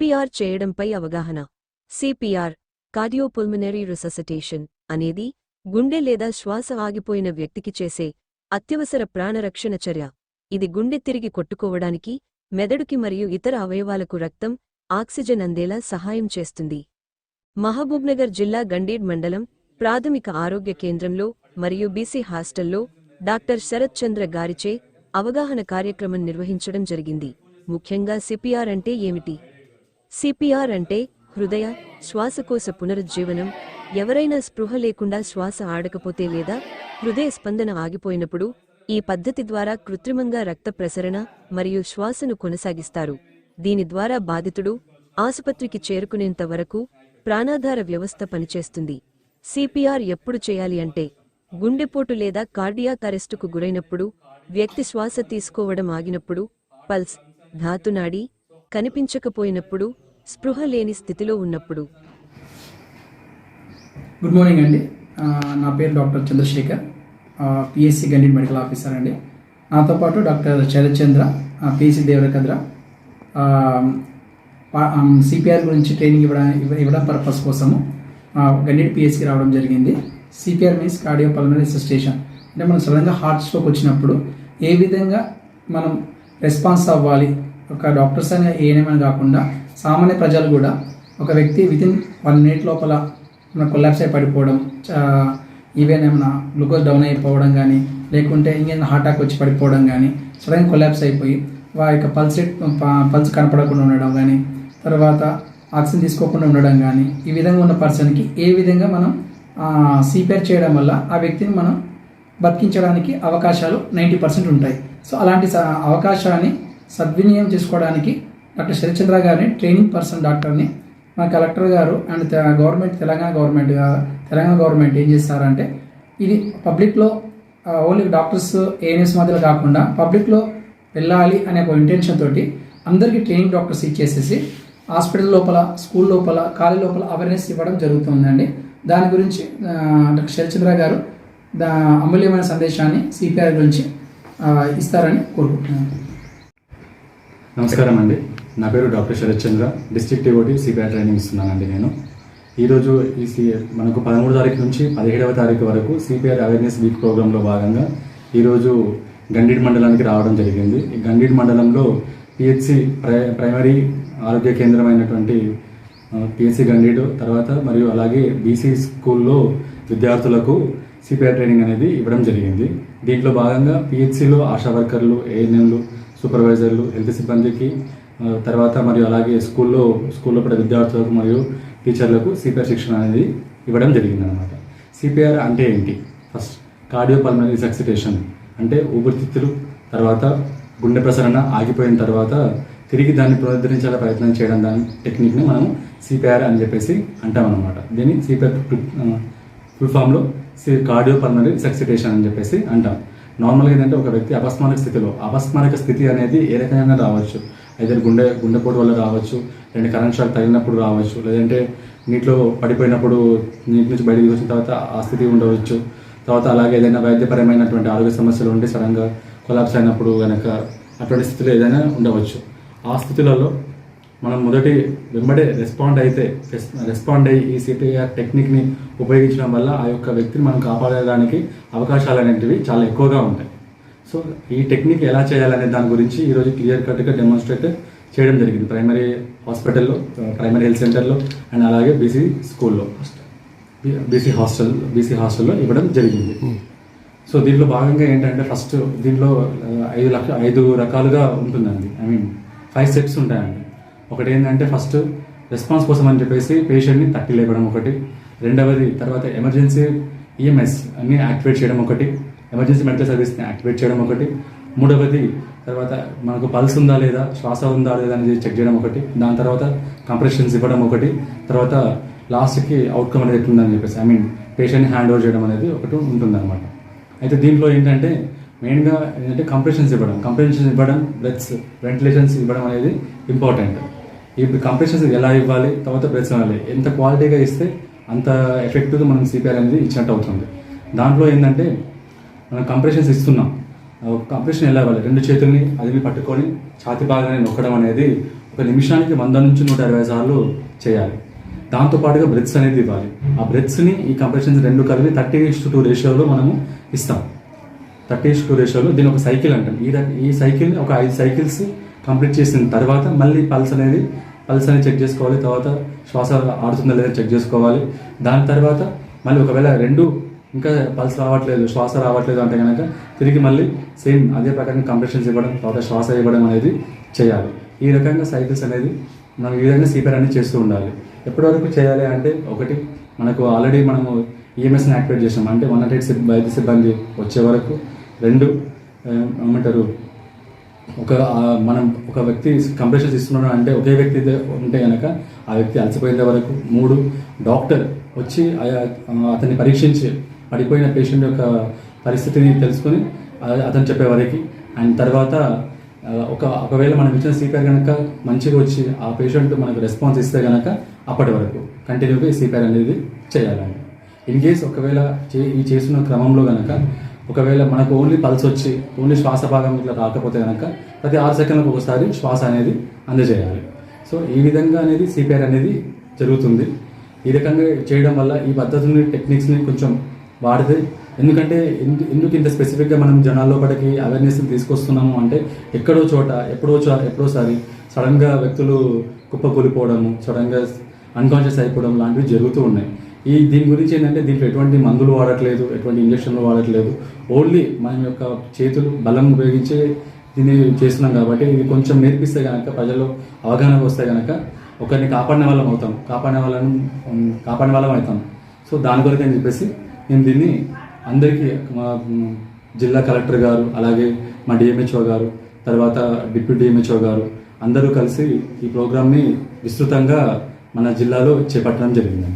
CPR చేయడంపై అవగాహన. CPR కార్డియోపుల్మినరీ resuscitation అనేది గుండె లేదా శ్వాస ఆగిపోయిన వ్యక్తికి చేసే అత్యవసర ప్రాణరక్షణ చర్య. ఇది గుండె తిరిగి కొట్టుకోవడానికి మెదడుకి మరియు ఇతర అవయవాలకు రక్తం ఆక్సిజన్ అందేలా సహాయం చేస్తుంది. మహబూబ్నగర్ జిల్లా గండీడ్ మండలం ప్రాథమిక ఆరోగ్య కేంద్రంలో మరియు బీసీ హాస్టల్లో డాక్టర్ శరత్ చంద్ర గారిచే అవగాహన కార్యక్రమం నిర్వహించడం జరిగింది. ముఖ్యంగా సిపిఆర్ అంటే ఏమిటి? సిపిఆర్ అంటే హృదయ శ్వాసకోశ పునరుజ్జీవనం. ఎవరైనా స్పృహ లేకుండా శ్వాస ఆడకపోతే లేదా హృదయ స్పందన ఆగిపోయినప్పుడు ఈ పద్ధతి ద్వారా కృత్రిమంగా రక్త ప్రసరణ మరియు శ్వాసను కొనసాగిస్తారు. దీని ద్వారా బాధితుడు ఆసుపత్రికి చేరుకునేంత వరకు ప్రాణాధార వ్యవస్థ పనిచేస్తుంది. సిపిఆర్ ఎప్పుడు చేయాలి అంటే గుండెపోటు లేదా కార్డియాక్ అరెస్టుకు గురైనప్పుడు వ్యక్తి శ్వాస తీసుకోవడం ఆగినప్పుడు పల్స్ ధాతునాడి కనిపించకపోయినప్పుడు స్పృహ లేని స్థితిలో ఉన్నప్పుడు. గుడ్ మార్నింగ్ అండి. నా పేరు doctor Chandrasekhar. PSC Gandeed medical officer అండి. నాతో పాటు doctor Sarathchandra PSC Devarakadra. CPR గురించి ట్రైనింగ్ ఇవ్వడం ఇవ్వడం పర్పస్ కోసము ఆ, గండిడ్ పిఎస్సికి రావడం జరిగింది. CPR means cardio pulmonary station అంటే మనం సడన్గా హార్ట్ స్ట్రోక్ వచ్చినప్పుడు ఏ విధంగా మనం రెస్పాన్స్ అవ్వాలి ఒక డాక్టర్స్ అనే ఏనేమని కాకుండా సామాన్య ప్రజలు కూడా ఒక వ్యక్తి వితిన్ వన్ మినిట్ లోపల మన కొలాప్స్ అయి పడిపోవడం ఈవెన్ ఏమైనా గ్లూకోజ్ డౌన్ అయిపోవడం కానీ లేకుంటే ఇంకేమైనా హార్ట్ అటాక్ వచ్చి పడిపోవడం కానీ సడన్ కొలాప్స్ అయిపోయి వారి యొక్క పల్స్ పల్స్ కనపడకుండా ఉండడం కానీ తర్వాత ఆక్సిజన్ తీసుకోకుండా ఉండడం కానీ ఈ విధంగా ఉన్న పర్సన్కి ఏ విధంగా మనం సిపిఆర్ చేయడం వల్ల ఆ వ్యక్తిని మనం బతికించడానికి అవకాశాలు నైంటీ పర్సెంట్ ఉంటాయి. సో అలాంటి అవకాశాన్ని సద్వినియోగం చేసుకోవడానికి డాక్టర్ శరిచంద్ర గారిని ట్రైనింగ్ పర్సన్ డాక్టర్ని. మా కలెక్టర్ గారు and government Telangana government Telangana government ఏం చేస్తారంటే ఇది పబ్లిక్లో ఓన్లీ డాక్టర్స్ ఏఎన్ఎస్ మాదిరిగా కాకుండా పబ్లిక్లో వెళ్ళాలి అనే ఒక ఇంటెన్షన్ తోటి అందరికీ ట్రైనింగ్ డాక్టర్స్ ఇచ్చేసేసి హాస్పిటల్ లోపల స్కూల్ లోపల కాలేజ్ లోపల అవేర్నెస్ ఇవ్వడం జరుగుతుందండి. దాని గురించి డాక్టర్ శరచంద్ర గారు దా అమూల్యమైన సందేశాన్ని సిపిఆర్ గురించి ఇస్తారని కోరుకుంటున్నాను. నమస్కారం అండి. నా పేరు doctor Sarath Chandra. District OT CPR training ఇస్తున్నానండి నేను. ఈరోజు ఈ మనకు పదమూడు తారీఖు నుంచి పదిహేడవ తారీఖు వరకు సిపిఆర్ అవేర్నెస్ వీక్ ప్రోగ్రాంలో భాగంగా ఈరోజు గండీడ్ మండలానికి రావడం జరిగింది. ఈ గండీడ్ మండలంలో పిహెచ్సి ప్రై ప్రైమరీ ఆరోగ్య కేంద్రమైనటువంటి పిహెచ్సి గండీడు తర్వాత మరియు అలాగే బీసీ స్కూల్లో విద్యార్థులకు సిపిఆర్ ట్రైనింగ్ అనేది ఇవ్వడం జరిగింది. దీంట్లో భాగంగా పిహెచ్సిలో ఆశా వర్కర్లు ఏఎన్ఎంలు సూపర్వైజర్లు హెల్త్ సిబ్బందికి తర్వాత మరియు అలాగే స్కూల్లో స్కూల్లో పడే విద్యార్థులకు మరియు టీచర్లకు సిపిఆర్ శిక్షణ అనేది ఇవ్వడం జరిగింది అనమాట సిపిఆర్ అంటే ఏంటి? ఫస్ట్ కార్డియో పల్మనరీ సక్సిటేషన్ అంటే ఊపిరితిత్తులు తర్వాత గుండె ప్రసరణ ఆగిపోయిన తర్వాత తిరిగి దాన్ని పునరుద్ధరించాల ప్రయత్నం చేయడం దాని టెక్నిక్ని మనం సిపిఆర్ అని చెప్పేసి అంటాం అనమాట దీన్ని సిపిఆర్ ఫుల్ ఫామ్లో సి కార్డియో పల్మనరీ సక్సిటేషన్ అని చెప్పేసి అంటాం. నార్మల్గా ఏంటంటే ఒక వ్యక్తి అపస్మారక స్థితిలో అపస్మారక స్థితి అనేది ఏ రకంగా రావచ్చు. అయితే గుండె గుండెపోటు వల్ల రావచ్చు లేదంటే కరెంట్ షాక్ తగిలినప్పుడు రావచ్చు లేదంటే నీటిలో పడిపోయినప్పుడు నీటి నుంచి బయటకు వచ్చిన తర్వాత ఆ స్థితి ఉండవచ్చు. తర్వాత అలాగే ఏదైనా వైద్యపరమైనటువంటి ఆరోగ్య సమస్యలు ఉండి సడన్గా కొలాప్స్ అయినప్పుడు కనుక అటువంటి స్థితిలో ఏదైనా ఉండవచ్చు. ఆ స్థితులలో మనం మొదటి వెంబడే రెస్పాండ్ అయితే రెస్- రెస్పాండ్ అయ్యి ఈ సిపిఆర్ టెక్నిక్ని ఉపయోగించడం వల్ల ఆ యొక్క వ్యక్తిని మనం కాపాడడానికి అవకాశాలు అనేటివి చాలా ఎక్కువగా ఉంటాయి. సో ఈ టెక్నిక్ ఎలా చేయాలనే దాని గురించి ఈరోజు క్లియర్ కట్గా డెమాన్స్ట్రేట్ చేయడం జరిగింది. ప్రైమరీ హాస్పిటల్లో ప్రైమరీ హెల్త్ సెంటర్లో అండ్ అలాగే బీసీ స్కూల్లో బీసీ హాస్టల్ బీసీ హాస్టల్లో ఇవ్వడం జరిగింది. సో దీంట్లో భాగంగా ఏంటంటే ఫస్ట్ దీంట్లో ఆ, ఐదు లక్ష ఐదు రకాలుగా ఉంటుందండి. ఐ మీన్ ఫైవ్ స్టెప్స్ ఉంటాయండి. ఒకటి ఏంటంటే ఫస్ట్ రెస్పాన్స్ కోసం అని చెప్పేసి పేషెంట్ని తట్టి లేపడం ఒకటి. రెండవది తర్వాత ఎమర్జెన్సీ ఈఎంఎస్ అన్ని యాక్టివేట్ చేయడం ఒకటి. ఎమర్జెన్సీ మెడికల్ సర్వీస్ని యాక్టివేట్ చేయడం ఒకటి. మూడవది తర్వాత మనకు పల్స్ ఉందా లేదా శ్వాస ఉందా లేదా అనేది చెక్ చేయడం ఒకటి. దాని తర్వాత కంప్రెషన్స్ ఇవ్వడం ఒకటి. తర్వాత లాస్ట్కి అవుట్కమ్ అనేది ఎట్లుందని చెప్పేసి ఐ మీన్ పేషెంట్ని హ్యాండ్ ఓవర్ చేయడం అనేది ఒకటి ఉంటుందన్నమాట. అయితే దీంట్లో ఏంటంటే మెయిన్గా ఏంటంటే కంప్రెషన్స్ ఇవ్వడం. కంప్రెషన్స్ ఇవ్వడం బ్రెత్స్ వెంటిలేషన్స్ ఇవ్వడం అనేది ఇంపార్టెంట్ ఈ కంప్రెషన్స్ ఎలా ఇవ్వాలి తర్వాత బ్రెత్స్ ఎంత క్వాలిటీగా ఇస్తే అంత ఎఫెక్టివ్గా మనం సిపిఆర్ అనేది ఇచ్చినట్టు అవుతుంది. దాంట్లో ఏంటంటే మనం కంప్రెషన్స్ ఇస్తున్నాం. కంప్రెషన్ ఎలా ఇవ్వాలి? రెండు చేతుల్ని అది పట్టుకొని ఛాతి భాగాన్ని నొక్కడం అనేది ఒక నిమిషానికి వంద నుంచి నూట ఇరవై సార్లు చేయాలి. దాంతో పాటుగా బ్రెత్స్ అనేది ఇవ్వాలి. ఆ బ్రెత్స్ని ఈ కంప్రెషన్స్ రెండు కలిపి థర్టీ ఇస్ టూ రేషియోలో మనము ఇస్తాం. థర్టీ ఇస్ టూ రేషియోలో దీని ఒక సైకిల్ అంటాం. ఈ ఈ సైకిల్ని ఒక ఐదు సైకిల్స్ కంప్లీట్ చేసిన తర్వాత మళ్ళీ పల్స్ అనేది పల్స్ అనేది చెక్ చేసుకోవాలి. తర్వాత శ్వాస ఆడుతుందా లేదా చెక్ చేసుకోవాలి. దాని తర్వాత మళ్ళీ ఒకవేళ రెండు ఇంకా పల్స్ రావట్లేదు శ్వాస రావట్లేదు అంటే కనుక తిరిగి మళ్ళీ సేమ్ అదే ప్రకారం కంప్రెషన్స్ ఇవ్వడం తర్వాత శ్వాస ఇవ్వడం అనేది చేయాలి. ఈ రకంగా సైకిల్స్ అనేది మనం ఈ విధంగా సీపర్ అనేది చేస్తూ ఉండాలి. ఎప్పటివరకు చేయాలి అంటే ఒకటి మనకు ఆల్రెడీ మనము ఈఎంఎస్ని యాక్టివేట్ చేసాం అంటే వన్ నాట్ ఎయిట్ సిబ్ వైద్య సిబ్బంది వచ్చే వరకు. రెండు ఏమంటారు ఒక మనం ఒక వ్యక్తి కంప్రెషన్స్ ఇస్తున్నాడు అంటే ఒకే వ్యక్తి ఉంటే కనుక ఆ వ్యక్తి అలసిపోయేంత వరకు మూడు డాక్టర్ వచ్చి అతన్ని పరీక్షించి పడిపోయిన పేషెంట్ యొక్క పరిస్థితిని తెలుసుకొని అతను చెప్పే వరకు. అండ్ తర్వాత ఒక ఒకవేళ మనం ఇచ్చిన సిపిఆర్ కనుక మంచిగా వచ్చి ఆ పేషెంట్ మనకు రెస్పాన్స్ ఇస్తే కనుక అప్పటి వరకు కంటిన్యూగా సిపిఆర్ అనేది చేయాలండి. ఇన్ కేస్ ఒకవేళ చే ఈ చేస్తున్న క్రమంలో కనుక ఒకవేళ మనకు ఓన్లీ పల్స్ వచ్చి ఓన్లీ శ్వాస భాగం ఇట్లా రాకపోతే కనుక ప్రతి ఆరు సెకండ్లకు ఒకసారి శ్వాస అనేది అందజేయాలి. సో ఈ విధంగా అనేది సిపిఆర్ అనేది జరుగుతుంది. ఈ రకంగా చేయడం వల్ల ఈ పద్ధతుల్ని టెక్నిక్స్ని కొంచెం వాడితే ఎందుకంటే ఎందు- ఎందుకు ఇంత స్పెసిఫిక్గా మనం జనాల్లో పడికి అవేర్నెస్ని తీసుకొస్తున్నాము అంటే ఎక్కడో చోట ఎప్పుడో చో- ఎప్పుడోసారి సడన్గా వ్యక్తులు కుప్పకూలిపోవడము సడన్గా అన్కాన్షియస్ అయిపోవడం లాంటివి జరుగుతూ ఉన్నాయి. ఈ దీని గురించి ఏంటంటే దీంట్లో ఎటువంటి మందులు వాడట్లేదు ఎటువంటి ఇంజక్షన్లు వాడట్లేదు. ఓన్లీ మన యొక్క చేతులు బలం ఉపయోగించి దీన్ని చేస్తున్నాం కాబట్టి ఇది కొంచెం నేర్పిస్తే కనుక ప్రజల్లో అవగాహన వస్తే కనుక ఒకరిని కాపాడిన వాళ్ళం అవుతాం. కాపాడిన వాళ్ళం కాపాడిన వాళ్ళం అవుతాం. సో దాని కొరకు అని చెప్పేసి నేను దీన్ని అందరికీ మా జిల్లా కలెక్టర్ గారు అలాగే మా డిఎంహెచ్ఓ గారు తర్వాత డిప్యూటీ డిఎంహెచ్ఓ గారు అందరూ కలిసి ఈ ప్రోగ్రామ్ని విస్తృతంగా మన జిల్లాలో చేపట్టడం జరిగింది